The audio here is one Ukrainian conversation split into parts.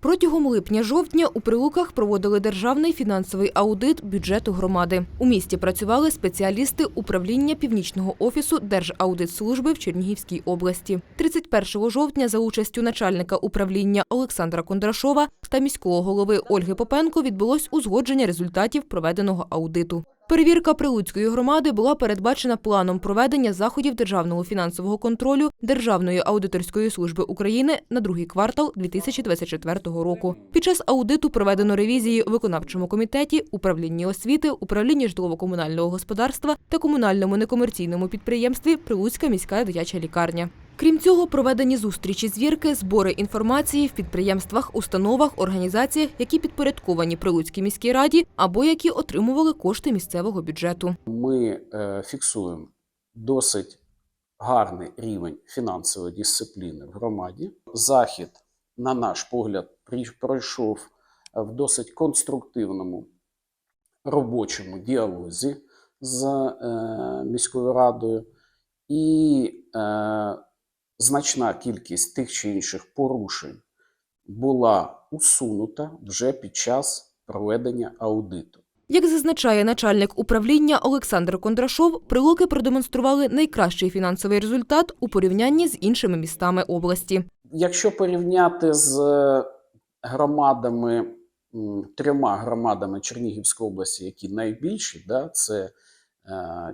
Протягом липня-жовтня у Прилуках проводили державний фінансовий аудит бюджету громади. У місті працювали спеціалісти управління північного офісу Держаудитслужби в Чернігівській області. 31 жовтня за участю начальника управління Олександра Кондрашова та міського голови Ольги Попенко відбулось узгодження результатів проведеного аудиту. Перевірка Прилуцької громади була передбачена планом проведення заходів державного фінансового контролю Державної аудиторської служби України на другий квартал 2024 року. Під час аудиту проведено ревізії у виконавчому комітеті, управлінні освіти, управлінні житлово-комунального господарства та комунальному некомерційному підприємстві Прилуцька міська дитяча лікарня. Крім цього, проведені зустрічі звірки, збори інформації в підприємствах, установах, організаціях, які підпорядковані Прилуцькій міській раді або які отримували кошти місцевого бюджету. ми е, фіксуємо досить гарний рівень фінансової дисципліни в громаді. Захід, на наш погляд, пройшов е, в досить конструктивному робочому діалозі з е, міською радою, і значна кількість тих чи інших порушень була усунута вже під час проведення аудиту. Як зазначає начальник управління Олександр Кондрашов, прилуки продемонстрували найкращий фінансовий результат у порівнянні з іншими містами області. Якщо порівняти з е, громадами, трьома громадами Чернігівської області, які найбільші, да, це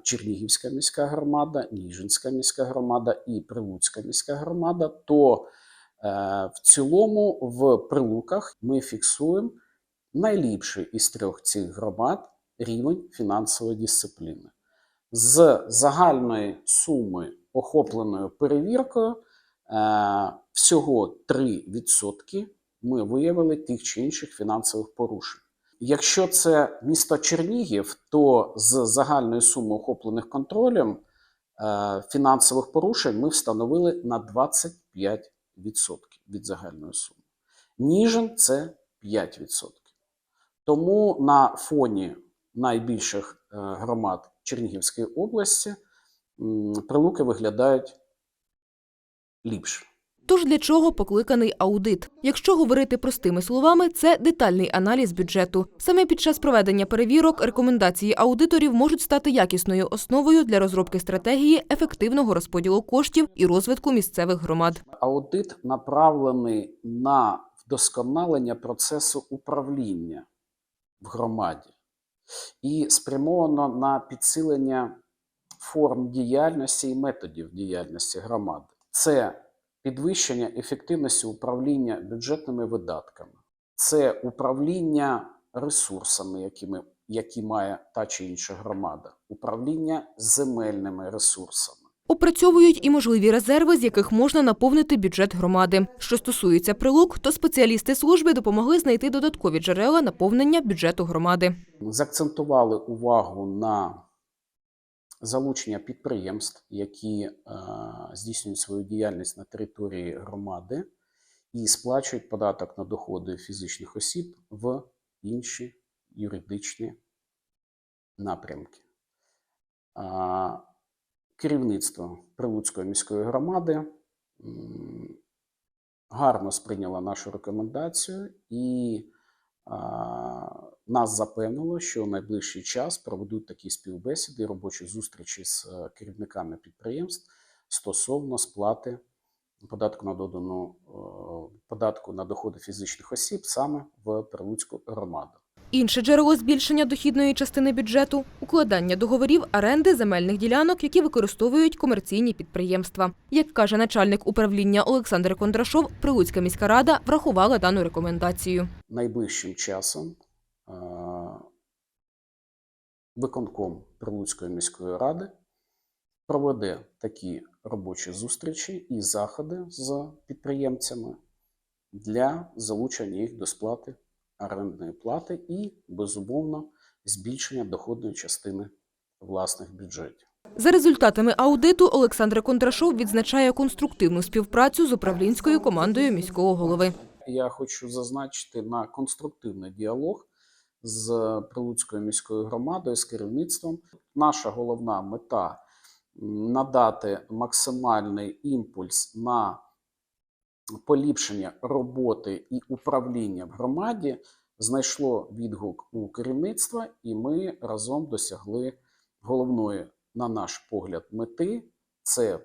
Чернігівська міська громада, Ніжинська міська громада і Прилуцька міська громада, то е, в цілому в Прилуках ми фіксуємо найліпший із трьох цих громад рівень фінансової дисципліни. З загальної суми, охопленої перевіркою, е, всього 3% ми виявили тих чи інших фінансових порушень. Якщо це місто Чернігів, то з загальної суми охоплених контролем е, фінансових порушень ми встановили на 25% від загальної суми. Ніжин це 5%. Тому на фоні найбільших е, громад Чернігівської області прилуки виглядають ліпше. Тож для чого покликаний аудит? Якщо говорити простими словами, це детальний аналіз бюджету. Саме під час проведення перевірок рекомендації аудиторів можуть стати якісною основою для розробки стратегії ефективного розподілу коштів і розвитку місцевих громад. Аудит направлений на вдосконалення процесу управління в громаді і спрямовано на підсилення форм діяльності і методів діяльності громади. Це підвищення ефективності управління бюджетними видатками, це управління ресурсами, якими, які має та чи інша громада, управління земельними ресурсами. Опрацьовують і можливі резерви, з яких можна наповнити бюджет громади. Що стосується прилук, то спеціалісти служби допомогли знайти додаткові джерела наповнення бюджету громади. Закцентували увагу на залучення підприємств, які е, здійснюють свою діяльність на території громади і сплачують податок на доходи фізичних осіб в інші юридичні напрямки. Керівництво Прилуцької міської громади гарно сприйняло нашу рекомендацію і нас запевнило, що в найближчий час проведуть такі співбесіди, робочі зустрічі з е, керівниками підприємств стосовно сплати податку на додану е, податку на доходи фізичних осіб саме в Прилуцьку громаду. Інше джерело збільшення дохідної частини бюджету укладання договорів оренди земельних ділянок, які використовують комерційні підприємства. Як каже начальник управління Олександр Кондрашов, Прилуцька міська рада врахувала дану рекомендацію. найближчим часом виконком Прилуцької міської ради проведе такі робочі зустрічі і заходи з підприємцями для залучення їх до сплати орендної плати і, безумовно, збільшення доходної частини власних бюджетів. За результатами аудиту Олександр Кондрашов відзначає конструктивну співпрацю з управлінською командою міського голови. Я хочу зазначити на конструктивний діалог з Прилуцькою міською громадою, з керівництвом. Наша головна мета надати максимальний імпульс на поліпшення роботи і управління в громаді знайшло відгук у керівництва, і ми разом досягли головної, на наш погляд, мети це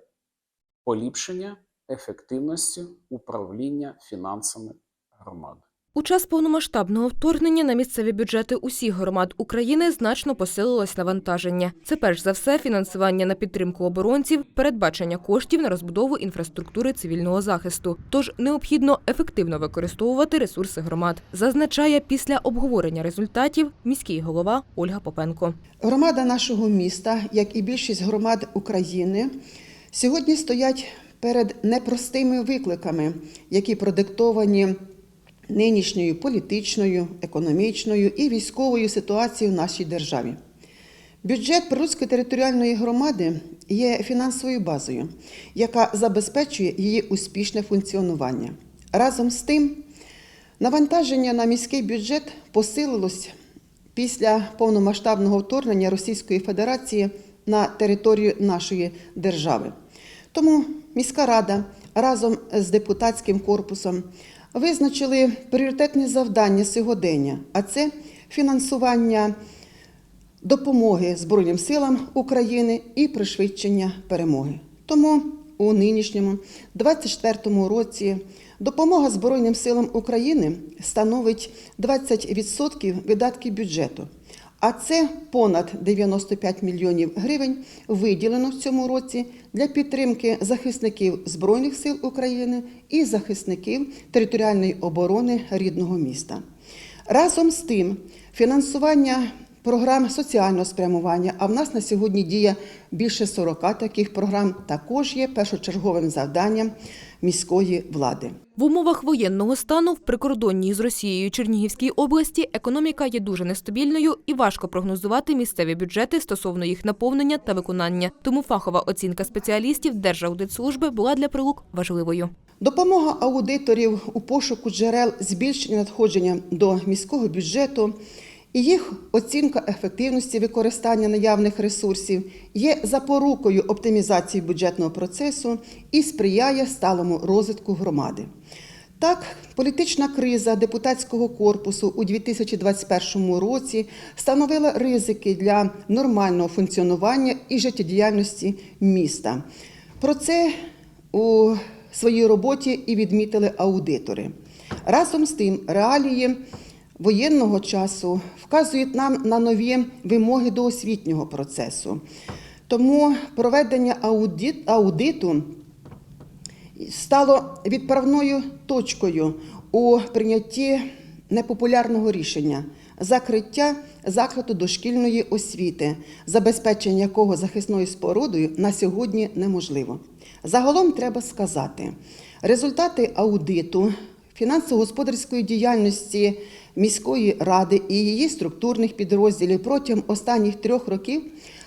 поліпшення ефективності управління фінансами громади. У час повномасштабного вторгнення на місцеві бюджети усіх громад України значно посилилось навантаження. Це перш за все фінансування на підтримку оборонців, передбачення коштів на розбудову інфраструктури цивільного захисту. Тож необхідно ефективно використовувати ресурси громад, зазначає після обговорення результатів міський голова Ольга Попенко. Громада нашого міста, як і більшість громад України, сьогодні стоять перед непростими викликами, які продиктовані нинішньою політичною, економічною і військовою ситуацією в нашій державі. Бюджет Прилуцької територіальної громади є фінансовою базою, яка забезпечує її успішне функціонування. Разом з тим, навантаження на міський бюджет посилилось після повномасштабного вторгнення Російської Федерації на територію нашої держави. Тому міська рада разом з депутатським корпусом визначили пріоритетні завдання сьогодення, а це фінансування допомоги Збройним силам України і пришвидшення перемоги. Тому у нинішньому 24-му році допомога Збройним силам України становить 20% видатків бюджету. А це понад 95 мільйонів гривень виділено в цьому році для підтримки захисників Збройних сил України і захисників територіальної оборони рідного міста. Разом з тим, фінансування програм соціального спрямування, а в нас на сьогодні діє більше 40 таких програм, також є першочерговим завданням міської влади. В умовах воєнного стану в прикордонній з Росією Чернігівській області економіка є дуже нестабільною і важко прогнозувати місцеві бюджети стосовно їх наповнення та виконання. Тому фахова оцінка спеціалістів Держаудитслужби була для прилук важливою. Допомога аудиторів у пошуку джерел збільшення надходження до міського бюджету і їх оцінка ефективності використання наявних ресурсів є запорукою оптимізації бюджетного процесу і сприяє сталому розвитку громади. Так, політична криза депутатського корпусу у 2021 році становила ризики для нормального функціонування і життєдіяльності міста. Про це у своїй роботі і відмітили аудитори. Разом з тим, реалії воєнного часу вказують нам на нові вимоги до освітнього процесу. Тому проведення аудит, аудиту стало відправною точкою у прийнятті непопулярного рішення закриття закладу дошкільної освіти, забезпечення якого захисною спорудою на сьогодні неможливо. Загалом треба сказати, результати аудиту фінансово-господарської діяльності міської ради і її структурних підрозділів протягом останніх трьох років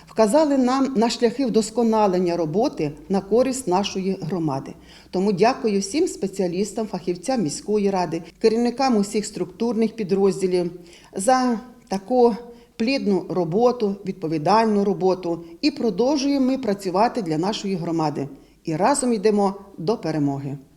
вказали нам на шляхи вдосконалення роботи на користь нашої громади. Тому дякую всім спеціалістам, фахівцям міської ради, керівникам усіх структурних підрозділів за таку плідну роботу, відповідальну роботу. І продовжуємо ми працювати для нашої громади. І разом йдемо до перемоги.